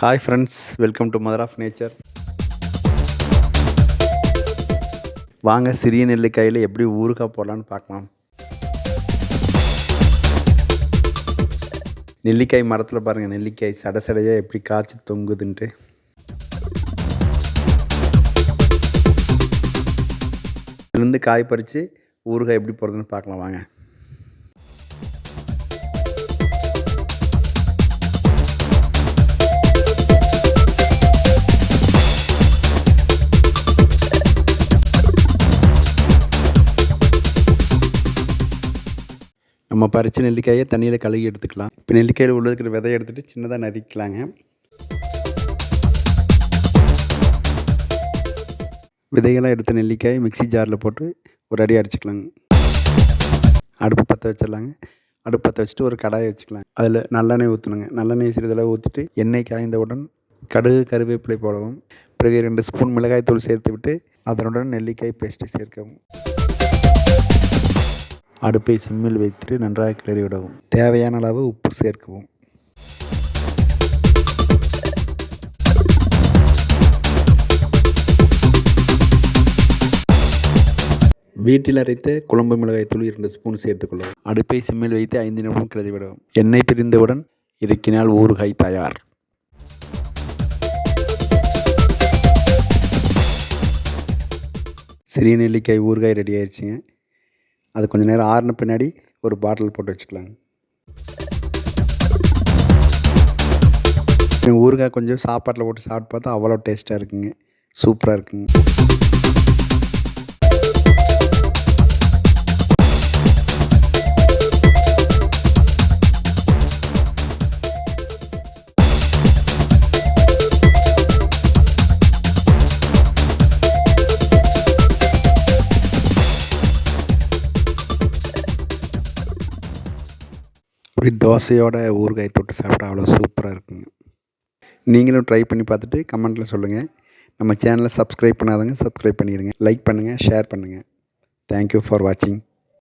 Hi friends welcome to Mother of Nature வாங்க சிறிய நெல்லிக்காயில் எப்படி ஊறுகாய் போடலான்னு பார்க்கலாம். நெல்லிக்காய் மரத்தில் பாருங்கள் நெல்லிக்காய் சட சடையாக எப்படி காய்ச்சி தொங்குதுன்ட்டு. இதுலேருந்து காய் பறித்து ஊறுகாய் எப்படி போடுறதுன்னு பார்க்கலாம் வாங்க. நம்ம பறித்த நெல்லிக்காயை தண்ணியில் கழுகி எடுத்துக்கலாம். இப்போ நெல்லிக்காயில் உள்ள இருக்கிற விதையை எடுத்துகிட்டு சின்னதாக நறுக்கலாங்க விதைகளாக எடுத்த நெல்லிக்காயை மிக்ஸி ஜாரில் போட்டு ஒரு அடி அடிச்சுக்கலாங்க. அடுப்பு பற்ற வச்சிடலாங்க. அடுப்பு பற்ற வச்சுட்டு ஒரு கடாயை வச்சுக்கலாம் அதில் நல்லெண்ணெய் ஊற்றணுங்க நல்லெண்ணெய் சிறிதளவு ஊற்றிட்டு எண்ணெய் காய்ந்தவுடன் கடுகு கருவேப்பிலை போடவும். பிறகு ரெண்டு ஸ்பூன் மிளகாய் தூள் சேர்த்து விட்டு அதனுடன் நெல்லிக்காய் பேஸ்ட்டை சேர்க்கவும். அடுப்பை சிம்மில் வைத்துட்டு நன்றாக கிளறி விடவும் தேவையான அளவு உப்பு சேர்க்கவும். வீட்டில் அரைத்த குழம்பு மிளகாய் தூள் இரண்டு ஸ்பூன் சேர்த்துக்கொள்ளவும் அடுப்பை சிம்மில் வைத்து ஐந்து நிமிடம் கிளறி விடவும் எண்ணெய் பிரிந்தவுடன் இறக்கினால் ஊறுகாய் தயார். சிறிய நெல்லிக்காய் ஊறுகாய் ரெடி ஆயிடுச்சுங்க அது கொஞ்சம் நேரம் ஆறின பின்னாடி ஒரு பாட்டில் போட்டு வச்சுக்கலாங்க. ஊறுகாய் கொஞ்சம் சாப்பாட்டில் போட்டு சாப்பிட்டு பார்த்தா அவ்வளோ டேஸ்ட்டாக இருக்குங்க. சூப்பராக இருக்குங்க. அப்படி தோசையோட ஊறுகாய் தொட்டு சாப்பிட்டா அவ்வளோ சூப்பராக இருக்குங்க. நீங்களும் ட்ரை பண்ணி பார்த்துட்டு கமெண்ட்டில் சொல்லுங்கள் நம்ம சேனலை சப்ஸ்கிரைப் பண்ணாதவங்க சப்ஸ்கிரைப் பண்ணிடுங்க லைக் பண்ணுங்கள் ஷேர் பண்ணுங்கள் தேங்க்யூ ஃபார் வாட்சிங்